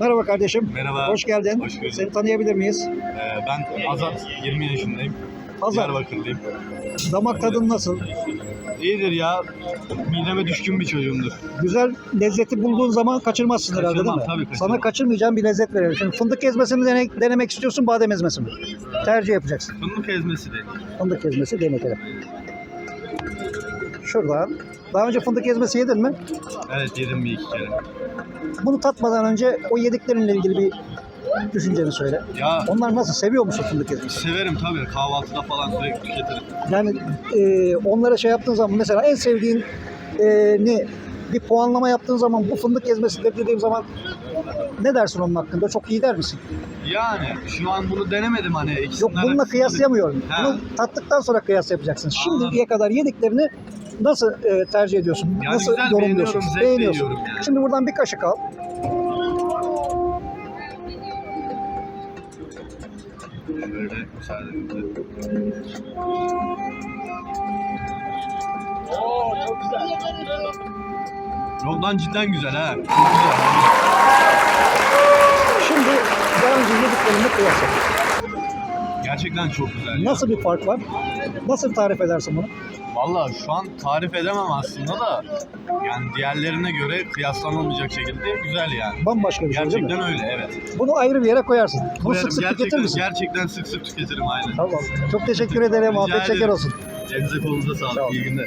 Merhaba kardeşim. Merhaba. Hoş geldin. Hoş bulduk. Seni tanıyabilir miyiz? Ee, ben Azat, 20 yaşındayım. Azat. Diyarbakırlıyım. Damak tadın nasıl? İyidir ya. Mideme düşkün bir çocuğumdur. Güzel lezzeti bulduğun zaman kaçırmazsın herhalde değil Kaçırmam, mi? tabii kaçırmam. Sana kaçırmayacağım bir lezzet verelim. Şimdi fındık ezmesi mi dene- denemek istiyorsun, badem ezmesi mi? Tercih yapacaksın. Fındık ezmesi de. Fındık ezmesi deneyelim. Şuradan. Daha önce fındık ezmesi yedin mi? Evet yedim bir iki kere. Bunu tatmadan önce o yediklerinle ilgili bir düşünceni söyle. Ya Onlar nasıl? Seviyor musun fındık ezmesi? severim tabii. Kahvaltıda falan sürekli tüketirim. Yani e, onlara şey yaptığın zaman mesela en sevdiğin e, ne bir puanlama yaptığın zaman bu fındık ezmesi dediğim zaman ne dersin onun hakkında? Çok iyi der misin? Yani şu an bunu denemedim hani. Yok bununla kıyaslayamıyorum. Ha. Bunu tattıktan sonra kıyas yapacaksın. Şimdiye kadar yediklerini nasıl e, tercih ediyorsun? Yani nasıl güzel, yorumluyorsun? beğeniyorum, Beğeniyorsun. yani. Şimdi buradan bir kaşık al. Böyle müsaadenizle. Yoldan cidden güzel ha. Çok güzel. Şimdi daha önce yediklerini kıyas. Gerçekten çok güzel. Nasıl bir fark var? Nasıl tarif edersin bunu? Valla şu an tarif edemem aslında da yani diğerlerine göre kıyaslanamayacak şekilde güzel yani. Bambaşka bir şey değil mi? Gerçekten öyle evet. Bunu ayrı bir yere koyarsın. Bunu Koyarım. sık sık tüketir gerçekten, misin? gerçekten sık sık tüketirim aynen. Tamam. Çok teşekkür ederim. Afiyet şeker ederim. olsun. Elinize kolunuza sağlık. Sağ. İyi günler.